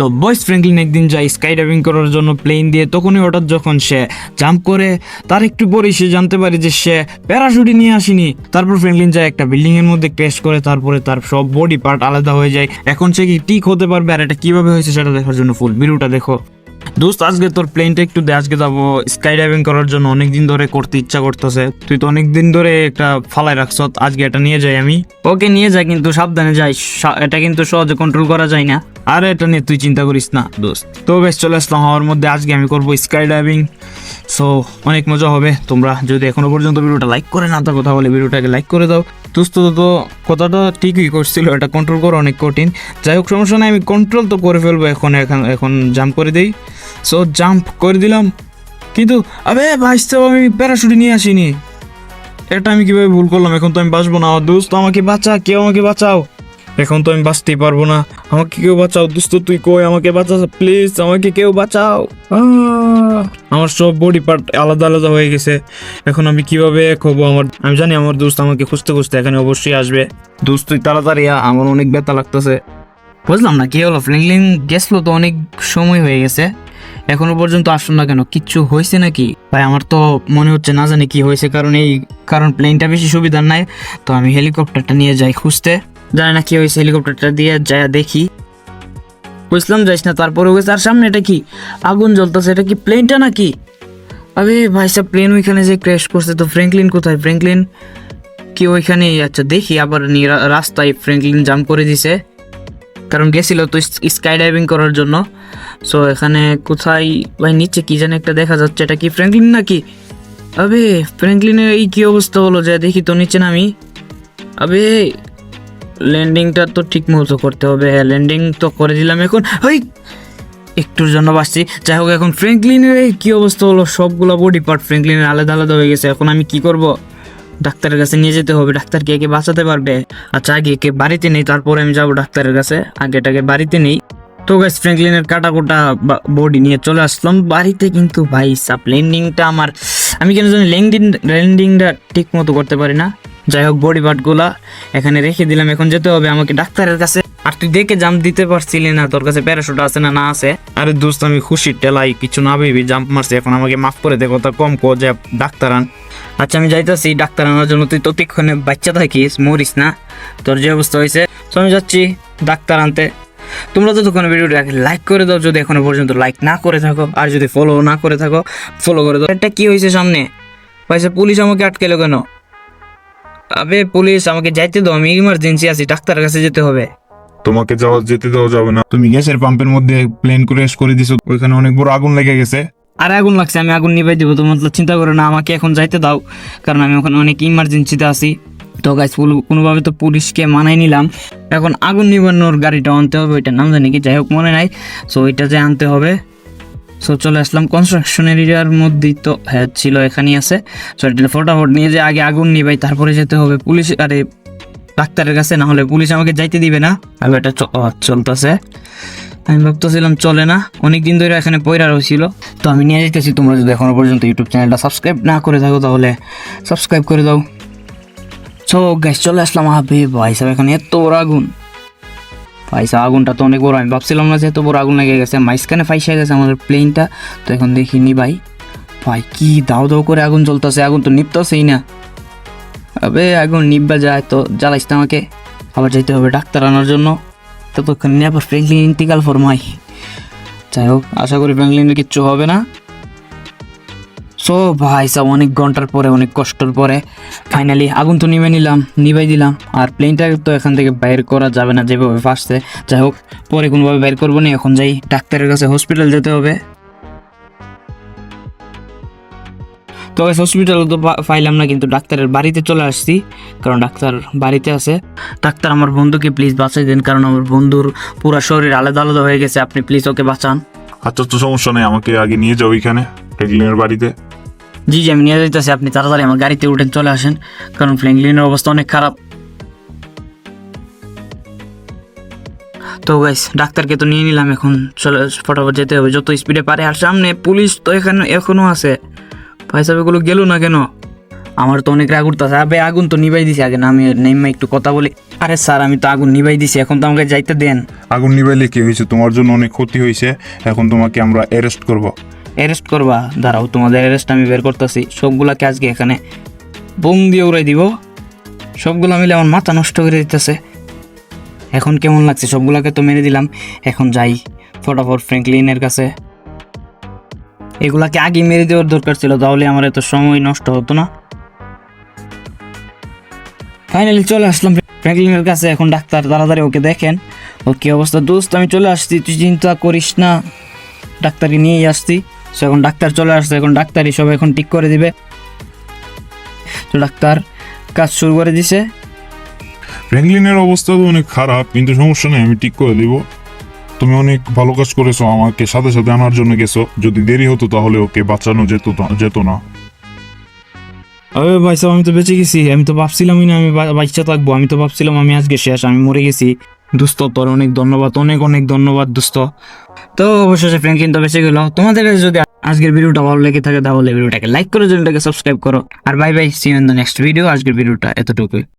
তো বয়স ফ্র্যাঙ্কলিন একদিন যায় স্কাই ডাইভিং করার জন্য প্লেন দিয়ে, তখনই হঠাৎ যখন সে জাম্প করে, তার একটু পরেই সে জানতে পারে যে সে প্যারাশুটি নিয়ে আসেনি। তারপর ফ্র্যাঙ্কলিন যায় একটা বিল্ডিং এর মধ্যে ক্র্যাশ করে, তারপরে তার সব বডি পার্ট আলাদা হয়ে যায়। এখন সে কি ঠিক হতে পারবে আর এটা কীভাবে হয়েছে সেটা দেখার জন্য ফুল ভিডিওটা দেখো। দোস্ত আজকে তোর প্লেনটা একটু দে আজকে যাব স্কাই ডাইভিং করার জন্য। অনেকদিন ধরে করতে ইচ্ছা করতেছে। তুই তো অনেকদিন ধরে একটা ফালাই রাখছ আজকে এটা নিয়ে যাই আমি। ওকে নিয়ে যাই কিন্তু সাবধানে যাই। এটা কিন্তু সহজে কন্ট্রোল করা যায় না। আর এটা নিয়ে তুই চিন্তা করিস না দোস্ত। তো বেশ চলে আসলাম হওয়ার মধ্যে। আজকে আমি করব স্কাই ডাইভিং সো অনেক মজা হবে। তোমরা যদি এখনও পর্যন্ত ভিডিওটা লাইক করে না থাকো তাহলে ভিডিওটাকে লাইক করে দাও। দোস্ত তো কথাটা ঠিকই করছিল এটা কন্ট্রোল করা অনেক কঠিন। যাই হোক সমস্যা নাই আমি কন্ট্রোল তো করে ফেলব এখন এখন এখন জাম্প করে দিই। সো জাম্প করে দিলাম। কিন্তু, আবে ভাইস্তে আমি প্যারাশুটি নিয়ে আসিনি। এটা আমি কীভাবে ভুল করলাম? এখন তো আমি বাঁচবো না। আমার দোস্ত, আমাকে বাঁচা, কেউ আমাকে বাঁচাও। এখন তো আমি বাঁচতেই পারব না। আমাকে কেউ বাঁচাও। দোস্ত, তুই কই? আমাকে বাঁচা প্লিজ আমাকে কেউ বাঁচাও! আমার সব বডি পার্ট আলাদা আলাদা হয়ে গেছে। এখন আমি কীভাবে হব? আমার, আমি জানি আমার দোস্ত আমাকে খুঁজতে খুঁজতে এখানে অবশ্যই আসবে। দোস্ত, তুই তাড়াতাড়ি আমার অনেক ব্যথা লাগতেছে। বুঝলাম না, কি হলো? ফ্র্যাঙ্কলিন গেছলো তো অনেক সময় হয়ে গেছে। এখনও পর্যন্ত আসলো না কেন? কিচ্ছু হয়েছে নাকি? ভাই, আমার তো মনে হচ্ছে না জানি কি হয়েছে, কারণ এই, কারণ প্লেনটা বেশি সুবিধার নাই, তো আমি হেলিকপ্টারটা নিয়ে যাই খুঁজতে। জানি না কি হয়েছে হেলিকপ্টারটা দিয়ে যাই দেখি। বুঝলাম, যাইস না তারপরে গেছে, আর সামনে এটা কি? আগুন জ্বলতেছে, এটা কি প্লেনটা নাকি? আরে ভাই সাহেব প্লেন ওইখানে যে ক্র্যাশ করছে, তো ফ্র্যাঙ্কলিন কোথায়? ফ্র্যাঙ্কলিন কি ওইখানে আচ্ছা দেখি, আবার রাস্তায় ফ্র্যাঙ্কলিন জাম করে দিছে। কারণ গেছিল তো স্কাই ডাইভিং করার জন্য। সো এখানে কোথায় ভাই নিচে কি জানি একটা দেখা যাচ্ছে। এটা কি ফ্র্যাঙ্কলিন নাকি? আবে ফ্র্যাঙ্কলিনের এই কি অবস্থা হলো? যে দেখি তো নিচে নামি। আবে ল্যান্ডিংটা তো ঠিক মতো করতে হবে। হ্যাঁ ল্যান্ডিং তো করে দিলাম এখন। ওই একটুর জন্য বাঁচছি। যাই হোক, এখন ফ্র্যাঙ্কলিনের এই কী অবস্থা হলো? সবগুলো বডি পার্ট ফ্র্যাঙ্কলিনের আলাদা আলাদা হয়ে গেছে। এখন আমি কি করব? ডাক্তারের কাছে নিয়ে যেতে হবে। ডাক্তার কে কে বাঁচাতে পারবে? আচ্ছা আগে কে বাড়িতে নেই, তারপরে আমি যাব ডাক্তারের কাছে। আগে এটাকে বাড়িতে নেই। তো গাছ ফ্র্যাঙ্কলিনের কাটা কোটা বডি নিয়ে চলে আসলাম। বাড়িতে কিন্তু ভাই সাপ ল্যান্ডিংটা আমার, আমি কেন জানি ল্যান্ডিং ল্যান্ডিংটা ঠিক মতো করতে পারি না। যাই হোক বডি পার্টগুলা এখানে রেখে দিলাম। এখন যেতে হবে আমাকে ডাক্তারের কাছে। আর তুই দেখে জাম্প দিতে পারছিলি না, তোর কাছে প্যারাশুট আছে না না আছে? আরে দোস্ত, আমি খুশি, টেলাই, কিছু না ভেবি জাম্প মারছি। এখন আমাকে মাফ করে দে, কথা কম কো যে ডাক্তার আন আচ্ছা আমি যাইতেছি ডাক্তার আনার জন্য। তুই ততক্ষণে বাচ্চা থাকিস, মরিস না? তোর যে অবস্থা হয়েছে। তো আমি যাচ্ছি ডাক্তার আনতে। তোমরা যতক্ষণ ভিডিওটা লাইক করে দাও যদি এখনও পর্যন্ত লাইক না করে থাকো আর যদি ফলো না করে থাকো ফলো করে দাও। এটা কি হয়েছে সামনে? পয়সা পুলিশ আমাকে আটকেলো কেন? আবে পুলিশ আমাকে যাইতে দাও আমি ইমার্জেন্সি আছি ডাক্তারের কাছে যেতে হবে। তোমাকে যাওয়া যেতে দেওয়া যাবে না। তুমি গ্যাসের পাম্পের মধ্যে প্লেন ক্র্যাশ করে দিছো ওইখানে অনেক বড় আগুন লেগে গেছে। আর আগুন লাগছে আমি আগুন নিভাই দিব তো মতলব চিন্তা করো না আমাকে এখন যাইতে দাও কারণ আমি ওখানে অনেক ইমার্জেন্সিতে আছি। তো গাছ কোনোভাবে তো পুলিশকে মানাই নিলাম। এখন আগুন নিবানোর গাড়িটা আনতে হবে, ওইটার নাম জানি কি, যাই হোক, মনে নাই। সো ওইটা যে আনতে হবে। সো চলে আসলাম কনস্ট্রাকশন এরিয়ার মধ্যেই তো হ্যাঁ ছিল, এখানেই আছে। সো এটা ফটাফট নিয়ে যে আগে আগুন নিবাই, তারপরে যেতে হবে পুলিশ, আরে, ডাক্তারের কাছে, না হলে পুলিশ আমাকে যাইতে দিবে না। আর এটা চলতেছে। আমি ভাবতেছিলাম চলে না অনেক দিন ধরে এখানে পয়রা রয়েছিল তো আমি নিয়ে যেতেছি তোমরা যদি এখনও পর্যন্ত ইউটিউব চ্যানেলটা সাবস্ক্রাইব না করে থাকো, তাহলে সাবস্ক্রাইব করে দাও। সো গ্যাস চলে আসলাম আবে ভাই সাহেব, এখানে এত বড় আগুন। ভাই সাহেব, আগুনটা তো অনেক বড়, আমি ভাবছিলাম না যে এত বড় আগুন লেগে গেছে। মাইসখানে ফাইসে গেছে আমাদের প্লেনটা তো এখন দেখিনি ভাই। ভাই, কি দাও দাও করে আগুন জ্বলতেছে, আগুন তো নিপতেছেই না। আবে, আগুন নিববা যায় তো জ্বালাইস না আমাকে। আবার যাইতে হবে ডাক্তার আনার জন্য। ততক্ষণ নিয়ে আবার ফ্র্যাঙ্কলিন ইন্তিকাল ফরমাই যাই হোক, আশা করি ফ্র্যাঙ্কলিনের কিচ্ছু হবে না। সো ভাই সব অনেক ঘণ্টার পরে, অনেক কষ্টর পরে ফাইনালি আগুন তো নিভে নিলাম, নিভাই দিলাম, আর প্লেনটা তো এখান থেকে বাইর করা যাবে না যেভাবে ফার্স্টে যাই হোক, পরে কোনোভাবে বাইর করব না, এখন যাই ডাক্তারের কাছে হসপিটাল যেতে হবে। তো হসপিটাল তো পাইলাম না, কিন্তু ডাক্তারের বাড়িতে চলে আসছি, কারণ ডাক্তার বাড়িতে আছে। ডাক্তার আমার বন্ধুকে প্লিজ বাঁচাই দেন, কারণ আমার বন্ধুর পুরো শরীর আলাদা আলাদা হয়ে গেছে, আপনি প্লিজ ওকে বাঁচান। আচ্ছা তো সমস্যা নেই, আমাকে আগে নিয়ে যাও ওইখানে বাড়িতে। জি জি, আমি নিয়ে যাইতেছি। আপনি তাড়াতাড়ি আমার গাড়িতে উঠে চলে আসেন, কারণ ফ্র্যাঙ্কলিনের অবস্থা অনেক খারাপ। তো গাইস ডাক্তারকে তো নিয়ে নিলাম এখন। চলে, ফটাফট যেতে হবে। যত স্পিডে পারে, আর সামনে পুলিশ তো এখানে এখনও আছে। এগুলো গেল না কেন? আমার তো অনেক রাগ উঠতেছে। আবে, আগুন তো নিবাই দিছি। আগে না, আমি নেইমা একটু কথা বলি। আরে স্যার, আমি তো আগুন নিবাই দিছি। এখন তো আমাকে যাইতে দেন। আগুন নিবাইলে কি হয়েছে? তোমার জন্য অনেক ক্ষতি হয়েছে। এখন তোমাকে আমরা অ্যারেস্ট করব। অ্যারেস্ট করবা। দাঁড়াও, তোমাদের অ্যারেস্ট আমি বের করতেছি। সবগুলাকে আজকে এখানে বোম দিয়ে উড়াই দিব। সবগুলো মিলে আমার মাথা নষ্ট করে দিতেছে। এখন কেমন লাগছে? সবগুলাকে তো মেরে দিলাম। এখন যাই ফটাফট ফ্র্যাঙ্কলিনের কাছে। এগুলাকে আগে মেরে দেওয়ার দরকার ছিল, তাহলে আমার এত সময় নষ্ট হতো না। ফাইনালি চলে আসলাম ফ্র্যাঙ্কলিনের কাছে। এখন ডাক্তার তাড়াতাড়ি ওকে দেখেন। ও কি অবস্থা? দোস্ত, আমি চলে আসছি। তুই চিন্তা করিস না। ডাক্তারকে নিয়েই আসছি। সো এখন ডাক্তার চলে আসছে এখন ডাক্তারই সব এখন ঠিক করে দিবে। তো ডাক্তার কাজ শুরু করে দিছে। ফ্র্যাঙ্কলিনের অবস্থা তো অনেক খারাপ কিন্তু সমস্যা নেই আমি ঠিক করে দিব। তুমি অনেক ভালো কাজ করেছ আমাকে সাথে সাথে আনার জন্য গেছো। যদি দেরি হতো তাহলে ওকে বাঁচানো যেত যেত না। আরে ভাই সাহেব আমি তো বেঁচে গেছি আমি তো ভাবছিলামই না আমি বাচ্চা থাকব আমি তো ভাবছিলাম আমি আজকে শেষ আমি মরে গেছি। দোস্ত তোর অনেক ধন্যবাদ, অনেক অনেক ধন্যবাদ দোস্ত তো অবশেষে ফ্র্যাঙ্কলিন তো বেঁচে গেল। তোমাদের যদি আজকের ভিডিওটা ভালো লেগে থাকে, তাহলে ভিডিওটাকে লাইক করো, চ্যানেলটাকে সাবস্ক্রাইব করো। আর bye bye see in the next video আজকের ভিডিওটা এতটুকুই।